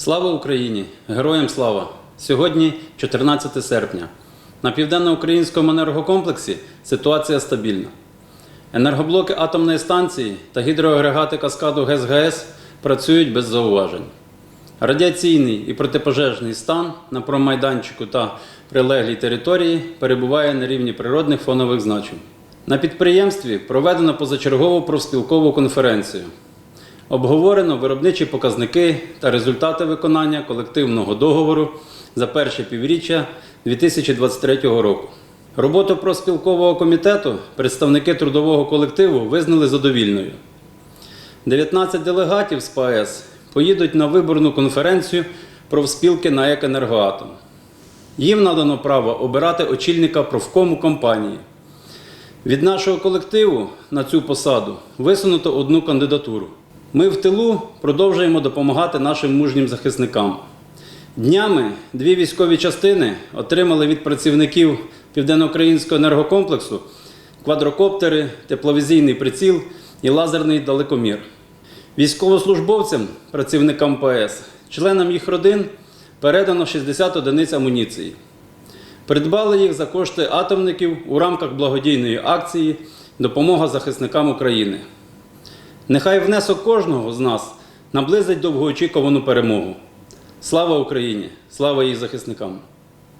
Слава Україні! Героям слава! Сьогодні 14 серпня. На південноукраїнському енергокомплексі ситуація стабільна. Енергоблоки атомної станції та гідроагрегати каскаду ГЕС-ГАЕС працюють без зауважень. Радіаційний і протипожежний стан на промайданчику та прилеглій території перебуває на рівні природних фонових значень. На підприємстві проведено позачергову профспілкову конференцію. Обговорено виробничі показники та результати виконання колективного договору за перше півріччя 2023 року. Роботу профспілкового комітету представники трудового колективу визнали задовільною. 19 делегатів з ПАЕС поїдуть на виборну конференцію профспілки на «Екенергоатом». Їм надано право обирати очільника профкому компанії. Від нашого колективу на цю посаду висунуто одну кандидатуру. Ми в тилу продовжуємо допомагати нашим мужнім захисникам. Днями дві військові частини отримали від працівників Південноукраїнського енергокомплексу квадрокоптери, тепловізійний приціл і лазерний далекомір. Військовослужбовцям, працівникам ПАЕС, членам їх родин передано 60 одиниць амуніції. Придбали їх за кошти атомників у рамках благодійної акції Допомога захисникам України. Нехай внесок кожного з нас наблизить довгоочікувану перемогу. Слава Україні! Слава її захисникам!